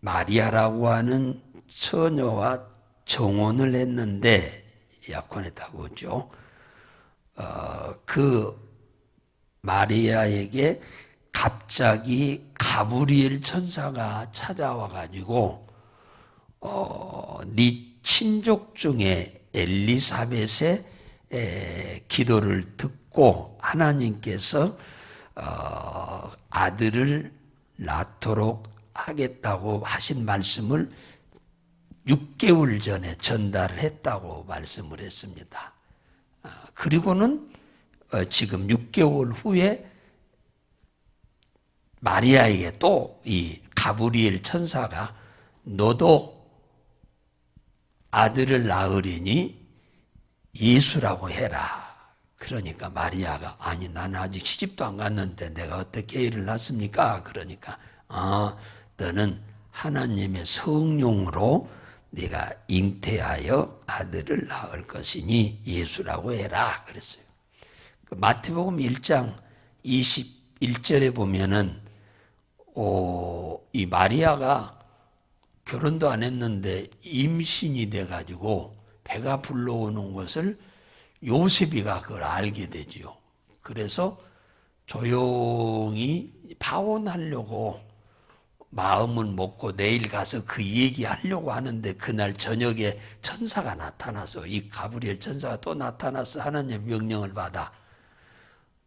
마리아라고 하는 처녀와 정혼을 했는데 약혼했다고 하죠. 어, 그 마리아에게 갑자기 가브리엘 천사가 찾아와 가지고 어, 네 친족 중에 엘리사벳의 에, 기도를 듣고 하나님께서 어, 아들을 낳도록 하겠다고 하신 말씀을 6개월 전에 전달을 했다고 말씀을 했습니다. 아, 그리고는 어, 지금 6개월 후에 마리아에게 또 이 가브리엘 천사가 너도 아들을 낳으리니 예수라고 해라. 그러니까 마리아가 아니 나는 아직 시집도 안 갔는데 내가 어떻게 애를 낳습니까? 그러니까 아 너는 하나님의 성령으로 네가 잉태하여 아들을 낳을 것이니 예수라고 해라 그랬어요. 그 마태복음 1장 21절에 보면은 오, 이 마리아가 결혼도 안 했는데 임신이 돼 가지고 배가 불러오는 것을 요셉이가 그걸 알게 되지요. 그래서 조용히 파혼하려고 마음은 먹고 내일 가서 그 얘기 하려고 하는데 그날 저녁에 천사가 나타나서 이 가브리엘 천사가 또 나타나서 하나님 명령을 받아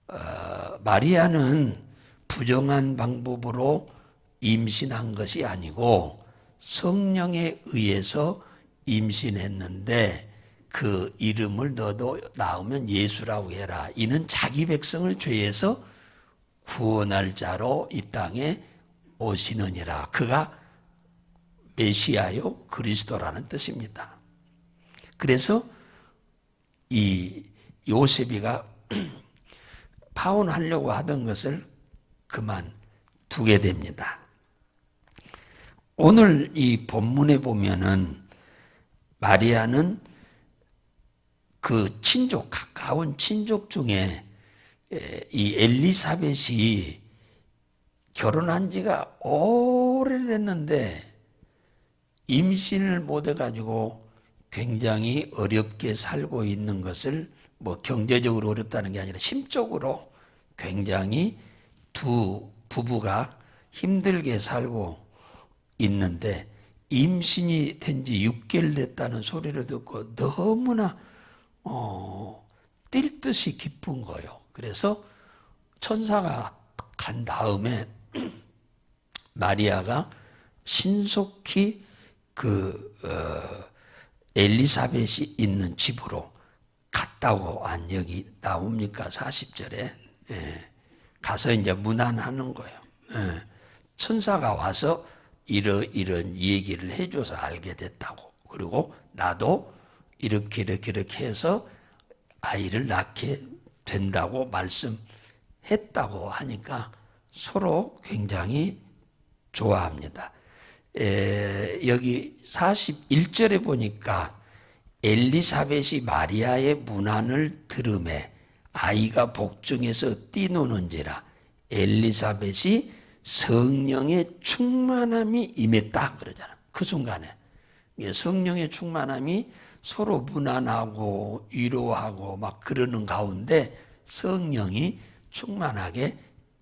어, 마리아는 부정한 방법으로 임신한 것이 아니고 성령에 의해서 임신했는데 그 이름을 너도 낳으면 예수라고 해라. 이는 자기 백성을 죄에서 구원할 자로 이 땅에 오시느니라. 그가 메시아요 그리스도라는 뜻입니다. 그래서 이 요셉이가 파혼하려고 하던 것을 그만 두게 됩니다. 오늘 이 본문에 보면은 마리아는 그 친족, 가까운 친족 중에 이 엘리사벳이 결혼한 지가 오래됐는데 임신을 못 해가지고 굉장히 어렵게 살고 있는 것을 뭐 경제적으로 어렵다는 게 아니라 심적으로 굉장히 두 부부가 힘들게 살고 있는데 임신이 된 지 6개월 됐다는 소리를 듣고 너무나 어, 뛸 듯이 기쁜 거예요. 그래서 천사가 간 다음에 마리아가 신속히 그 어, 엘리사벳이 있는 집으로 갔다고 안 여기 나옵니까? 40절에 예. 가서 이제 문안하는 거예요. 예. 천사가 와서 이러 이런 얘기를 해줘서 알게 됐다고. 그리고 나도 이렇게 이렇게 이렇게 해서 아이를 낳게 된다고 말씀했다고 하니까 서로 굉장히 좋아합니다. 에, 여기 41절에 보니까 엘리사벳이 마리아의 문안을 들음에 아이가 복중에서 뛰노는지라 엘리사벳이 성령의 충만함이 임했다 그러잖아. 그 순간에 성령의 충만함이 서로 무난하고 위로하고 막 그러는 가운데 성령이 충만하게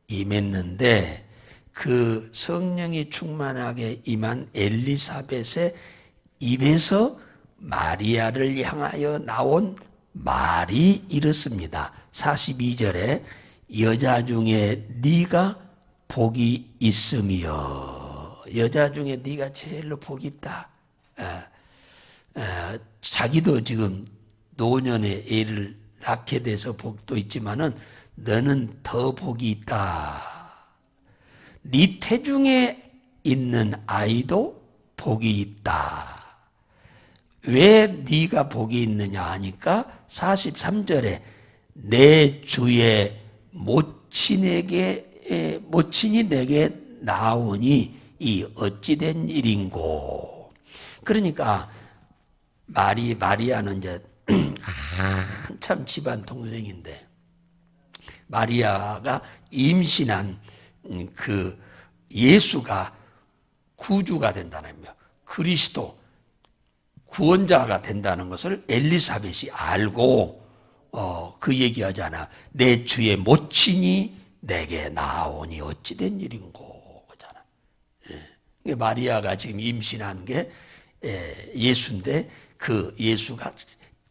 임했는데 그 성령이 충만하게 임한 엘리사벳의 입에서 마리아를 향하여 나온 말이 이렇습니다. 42절에 여자 중에 네가 복이 있으며 여자 중에 네가 제일로 복이 있다. 에, 에, 자기도 지금 노년에 애를 낳게 돼서 복도 있지만은 너는 더 복이 있다. 네 태중에 있는 아이도 복이 있다. 왜 네가 복이 있느냐 하니까 43절에 내 주의 모친에게 모친이 내게 나오니 이 어찌된 일인고 그러니까 마리 마리아는 이제 한참 집안 동생인데 마리아가 임신한 그 예수가 구주가 된다는 며 그리스도 구원자가 된다는 것을 엘리사벳이 알고 어, 그 얘기하잖아. 내 주의 모친이 내게 나오니 어찌 된 일인고 그잖아. 예. 마리아가 지금 임신한 게 예, 예수인데 그 예수가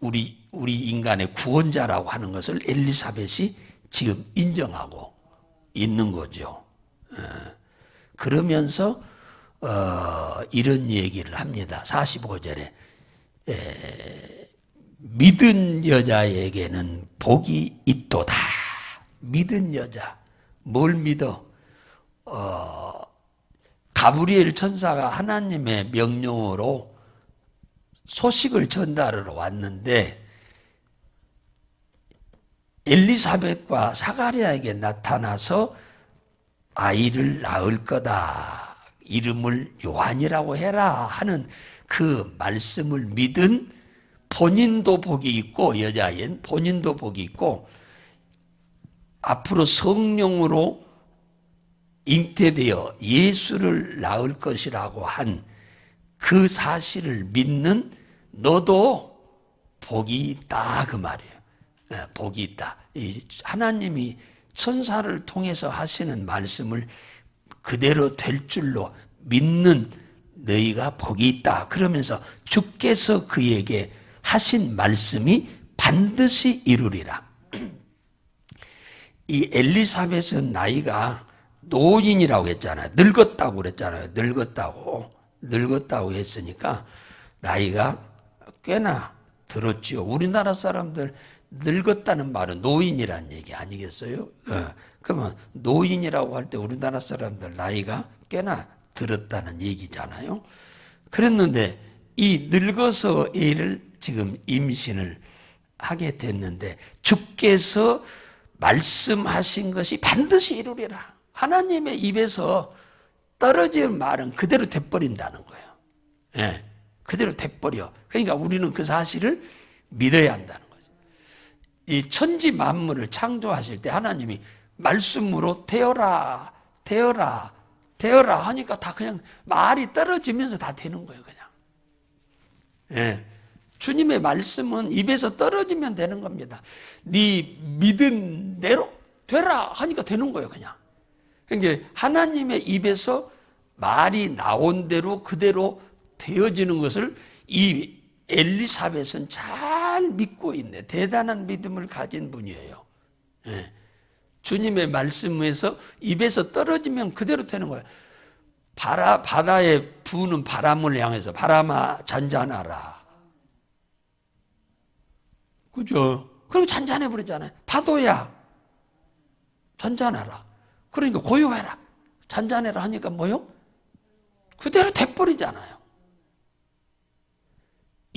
우리 우리 인간의 구원자라고 하는 것을 엘리사벳이 지금 인정하고 있는 거죠. 예. 그러면서 어, 이런 얘기를 합니다. 45절에 믿은 여자에게는 복이 있도다. 믿은 여자. 뭘 믿어? 어, 가브리엘 천사가 하나님의 명령으로 소식을 전달하러 왔는데 엘리사벳과 사가리아에게 나타나서 아이를 낳을 거다. 이름을 요한이라고 해라 하는 그 말씀을 믿은 본인도 복이 있고 여자인 본인도 복이 있고 앞으로 성령으로 잉태되어 예수를 낳을 것이라고 한 그 사실을 믿는 너도 복이 있다 그 말이에요. 예, 복이 있다. 하나님이 천사를 통해서 하시는 말씀을 그대로 될 줄로 믿는 너희가 복이 있다. 그러면서 주께서 그에게 하신 말씀이 반드시 이루리라. 이 엘리사벳은 나이가 노인이라고 했잖아요. 늙었다고 그랬잖아요. 늙었다고. 늙었다고 했으니까 나이가 꽤나 들었지요. 우리나라 사람들 늙었다는 말은 노인이란 얘기 아니겠어요? 어. 그러면 노인이라고 할 때 우리나라 사람들 나이가 꽤나 들었다는 얘기잖아요. 그랬는데 이 늙어서 애를 지금 임신을 하게 됐는데 주께서 말씀하신 것이 반드시 이루리라. 하나님의 입에서 떨어진 말은 그대로 돼버린다는 거예요. 예, 그대로 돼버려. 그러니까 우리는 그 사실을 믿어야 한다는 거죠. 이 천지 만물을 창조하실 때 하나님이 말씀으로 되어라, 되어라, 되어라 하니까 다 그냥 말이 떨어지면서 다 되는 거예요, 그냥. 예. 주님의 말씀은 입에서 떨어지면 되는 겁니다. 네 믿은 대로 되라 하니까 되는 거예요, 그냥. 그러니까 하나님의 입에서 말이 나온 대로 그대로 되어지는 것을 이 엘리사벳은 잘 믿고 있네. 대단한 믿음을 가진 분이에요. 예. 주님의 말씀에서 입에서 떨어지면 그대로 되는 거예요. 바다, 바다에 부는 바람을 향해서 바람아 잔잔하라. 그죠? 그럼 잔잔해 버리잖아요. 파도야. 잔잔하라. 그러니까 고요해라. 잔잔해라 하니까 뭐요? 그대로 돼버리잖아요.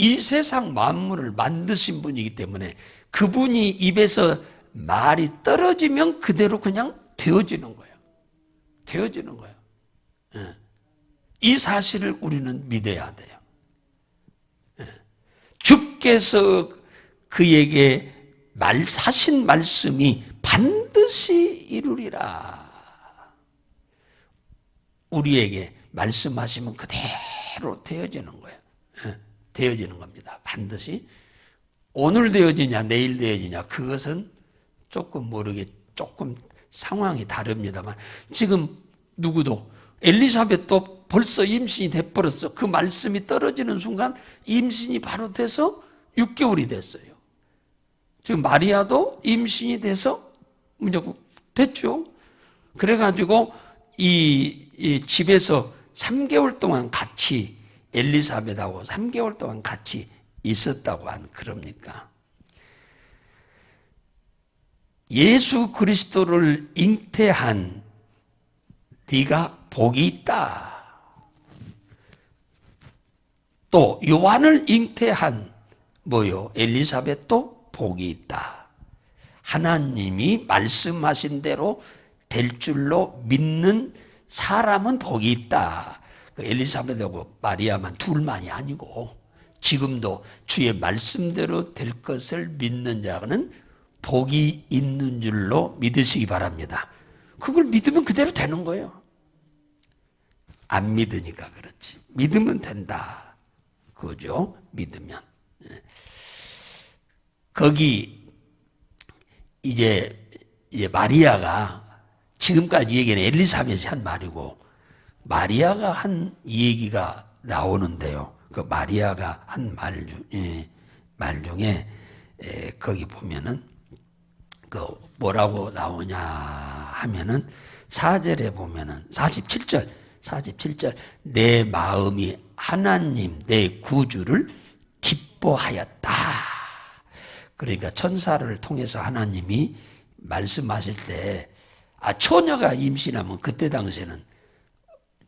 이 세상 만물을 만드신 분이기 때문에 그분이 입에서 말이 떨어지면 그대로 그냥 되어지는 거예요. 되어지는 거예요. 예. 이 사실을 우리는 믿어야 돼요. 예. 주께서 그에게 말, 사신 말씀이 반드시 이루리라. 우리에게 말씀하시면 그대로 되어지는 거예요. 예, 되어지는 겁니다. 반드시. 오늘 되어지냐, 내일 되어지냐, 그것은 조금 모르게, 조금 상황이 다릅니다만, 지금 누구도, 엘리사벳도 벌써 임신이 돼버렸어. 그 말씀이 떨어지는 순간 임신이 바로 돼서 6개월이 됐어요. 지금 마리아도 임신이 돼서 됐죠. 그래가지고 이, 이 집에서 3개월 동안 같이 엘리사벳하고 3개월 동안 같이 있었다고 한 그럽니까? 예수 그리스도를 잉태한 네가 복이 있다. 또 요한을 잉태한 뭐요? 엘리사벳도 복이 있다. 하나님이 말씀하신 대로 될 줄로 믿는 사람은 복이 있다. 그 엘리사벳하고 마리아만 둘만이 아니고 지금도 주의 말씀대로 될 것을 믿는 자는 복이 있는 줄로 믿으시기 바랍니다. 그걸 믿으면 그대로 되는 거예요. 안 믿으니까 그렇지. 믿으면 된다. 그죠? 믿으면. 예. 거기 이제 이제 마리아가 지금까지 얘기는 엘리사벳이 한 말이고 마리아가 한 얘기가 나오는데요. 그 마리아가 한 말 말 중에 에, 거기 보면은 그 뭐라고 나오냐 하면은 4절에 보면은 47절 47절 내 마음이 하나님 내 구주를 기뻐하였다. 그러니까 천사를 통해서 하나님이 말씀하실 때 아, 처녀가 임신하면 그때 당시에는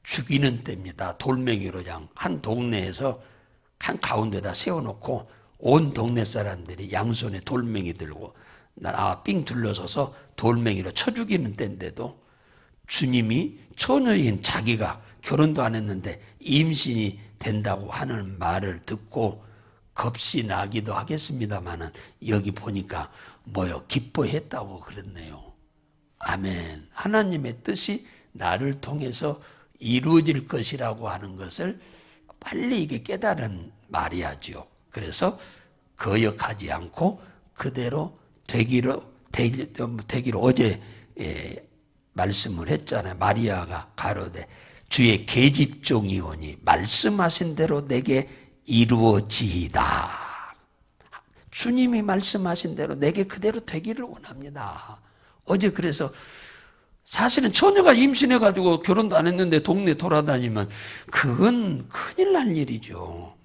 죽이는 때입니다. 돌멩이로 그냥 한 동네에서 한 가운데다 세워놓고 온 동네 사람들이 양손에 돌멩이 들고 나삥 둘러서서 돌멩이로 쳐 죽이는 때인데도 주님이 처녀인 자기가 결혼도 안 했는데 임신이 된다고 하는 말을 듣고 겁이 나기도 하겠습니다만은 여기 보니까 뭐요 기뻐했다고 그랬네요. 아멘. 하나님의 뜻이 나를 통해서 이루어질 것이라고 하는 것을 빨리 이게 깨달은 말이야죠. 그래서 거역하지 않고 그대로 되기로 되기로 어제 예, 말씀을 했잖아요. 마리아가 가로되 주의 계집종이오니 말씀하신 대로 내게 이루어지이다. 주님이 말씀하신 대로 내게 그대로 되기를 원합니다. 어제 그래서 사실은 처녀가 임신해가지고 결혼도 안 했는데 동네 돌아다니면 그건 큰일 날 일이죠.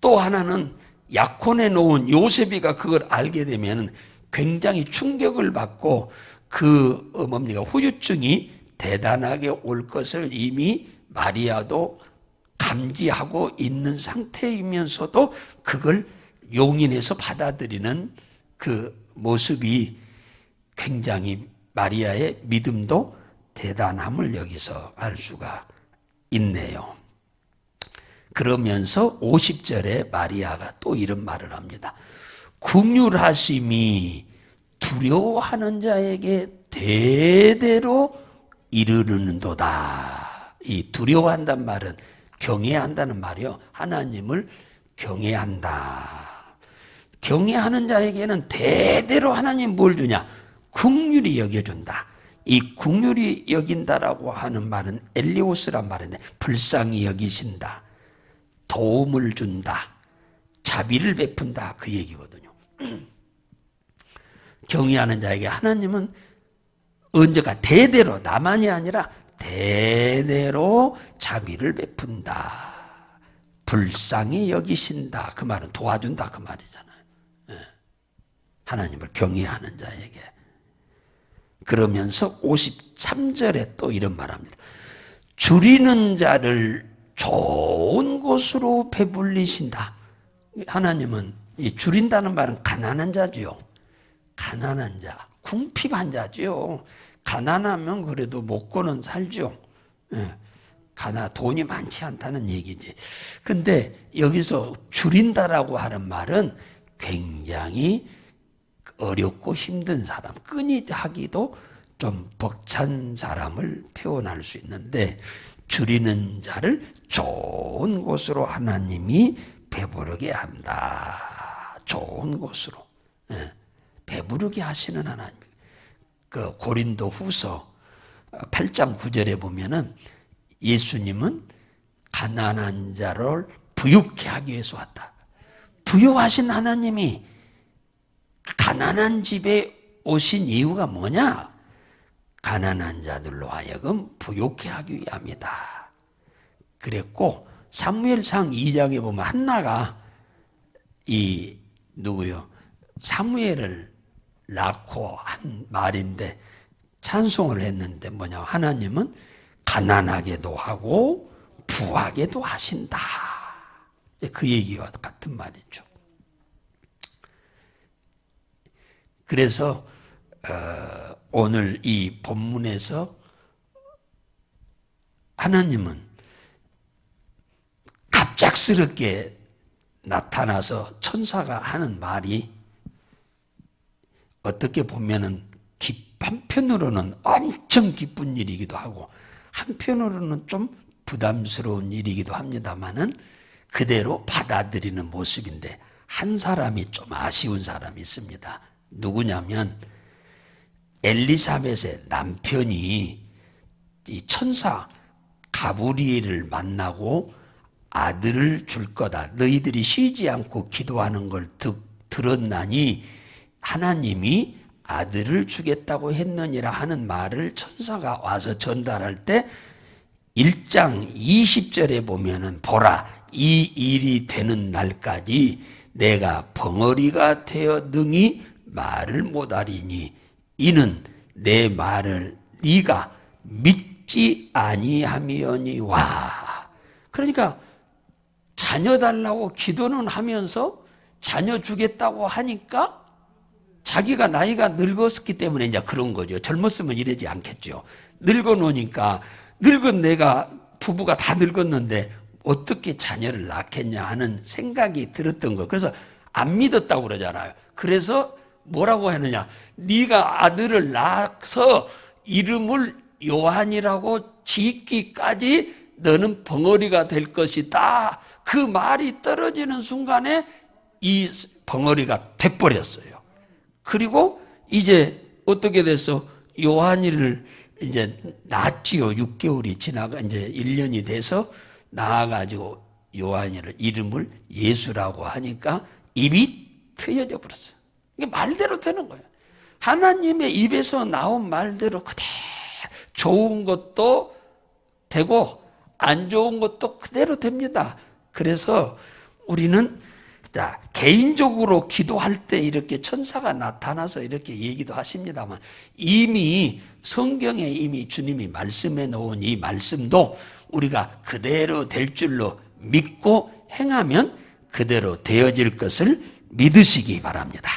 또 하나는 약혼해 놓은 요셉이가 그걸 알게 되면 굉장히 충격을 받고 그 어, 뭡니까 후유증이 대단하게 올 것을 이미 마리아도 감지하고 있는 상태이면서도 그걸 용인해서 받아들이는 그 모습이 굉장히 마리아의 믿음도 대단함을 여기서 알 수가 있네요. 그러면서 50절에 마리아가 또 이런 말을 합니다. 국률하심이 두려워하는 자에게 대대로 이르는도다. 이 두려워한단 말은 경외한다는 말이요. 하나님을 경외한다. 경외하는 자에게는 대대로 하나님 뭘 주냐? 국률이 여겨준다. 이 국률이 여긴다라고 하는 말은 엘리오스란 말인데 불쌍히 여기신다. 도움을 준다. 자비를 베푼다. 그 얘기거든요. 경외하는 자에게 하나님은 언제가 대대로 나만이 아니라 대대로 자비를 베푼다. 불쌍히 여기신다. 그 말은 도와준다. 그 말이잖아요. 예. 하나님을 경외하는 자에게. 그러면서 53절에 또 이런 말 합니다. 줄이는 자를 좋은 곳으로 배불리신다. 하나님은 이 줄인다는 말은 가난한 자지요. 가난한 자, 궁핍한 자지요. 가난하면 그래도 먹고는 살죠. 예. 가나 돈이 많지 않다는 얘기지. 근데 여기서 줄인다라고 하는 말은 굉장히 어렵고 힘든 사람, 끈이 하기도 좀 벅찬 사람을 표현할 수 있는데 줄이는 자를 좋은 곳으로 하나님이 배부르게 한다. 좋은 곳으로. 예. 배부르게 하시는 하나님. 그 고린도 후서 8장 9절에 보면은 예수님은 가난한 자를 부유케 하기 위해서 왔다. 부유하신 하나님이 가난한 집에 오신 이유가 뭐냐? 가난한 자들로 하여금 부유케 하기 위함이다. 그랬고 사무엘상 2장에 보면 한나가 이 누구요? 사무엘을 낳고 한 말인데 찬송을 했는데 뭐냐? 하나님은 가난하게도 하고 부하게도 하신다. 그 얘기와 같은 말이죠. 그래서 어, 오늘 이 본문에서 하나님은 갑작스럽게 나타나서 천사가 하는 말이 어떻게 보면은 한편으로는 엄청 기쁜 일이기도 하고 한편으로는 좀 부담스러운 일이기도 합니다만은 그대로 받아들이는 모습인데 한 사람이 좀 아쉬운 사람이 있습니다. 누구냐면 엘리사벳의 남편이 이 천사 가브리엘을 만나고 아들을 줄 거다. 너희들이 쉬지 않고 기도하는 걸 듣, 들었나니 하나님이 아들을 주겠다고 했느니라 하는 말을 천사가 와서 전달할 때 1장 20절에 보면은 보라 이 일이 되는 날까지 내가 벙어리가 되어 능히 말을 못하리니 이는 내 말을 네가 믿지 아니함이오니와 그러니까 자녀 달라고 기도는 하면서 자녀 주겠다고 하니까 자기가 나이가 늙었기 때문에 이제 그런 거죠. 젊었으면 이러지 않겠죠. 늙어 놓으니까 늙은 내가 부부가 다 늙었는데 어떻게 자녀를 낳겠냐 하는 생각이 들었던 거. 그래서 안 믿었다고 그러잖아요. 그래서 뭐라고 했느냐? 네가 아들을 낳아서 이름을 요한이라고 짓기까지 너는 벙어리가 될 것이다. 그 말이 떨어지는 순간에 이 벙어리가 돼버렸어요. 그리고 이제 어떻게 됐어? 요한이를 이제 낳지요. 6개월이 지나가 이제 1년이 돼서 낳아가지고 요한이를 이름을 예수라고 하니까 입이 트여져 버렸어요. 이게 말대로 되는 거예요. 하나님의 입에서 나온 말대로 그대로 좋은 것도 되고 안 좋은 것도 그대로 됩니다. 그래서 우리는 자, 개인적으로 기도할 때 이렇게 천사가 나타나서 이렇게 얘기도 하십니다만 이미 성경에 이미 주님이 말씀해 놓은 이 말씀도 우리가 그대로 될 줄로 믿고 행하면 그대로 되어질 것을 믿으시기 바랍니다.